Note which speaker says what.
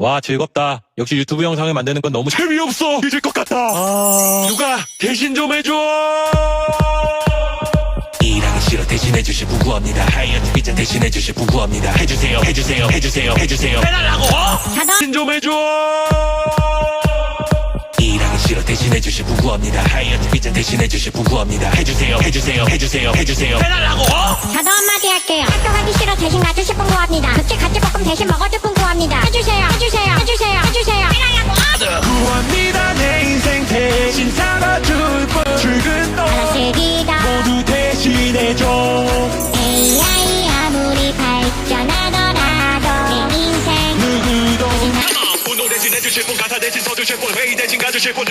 Speaker 1: 와 즐겁다. 역시 유튜브 영상을 만드는 건 너무 재미없어. 잊을 것 같아. 누가 대신 좀 해줘.
Speaker 2: 싫어. 대신해주실 분 구합니다. 하이어트 비전 대신해주실 분 구합니다. 해주세요 해주세요 해주세요 해주세요. 해달라고!
Speaker 1: 대신 좀 해줘.
Speaker 2: 일하기 싫어. 대신해주실 분 구합니다. 하이어트 비전 대신해주실 분 구합니다. 해주세요 해주세요 해주세요 해주세요. 해달라고!
Speaker 3: 저도 한마디 할게요. 학교 가기 싫어. 대신 구합니다. 볶음 대신 먹어줄 분 구합니다. 해주세요, 해주세요, 해주세요, 해주세요. 해달라고!
Speaker 1: 구합니다 내 인생 대신 살아줄 분. 출근 도
Speaker 3: 알아쓰기다.
Speaker 1: 모두 대신해줘.
Speaker 3: AI 아무리 발전하더라도 내 인생
Speaker 1: 누구도
Speaker 2: 분노 대신 해주실 분 가사 대신 써주실 분 회의 대신 가주실 분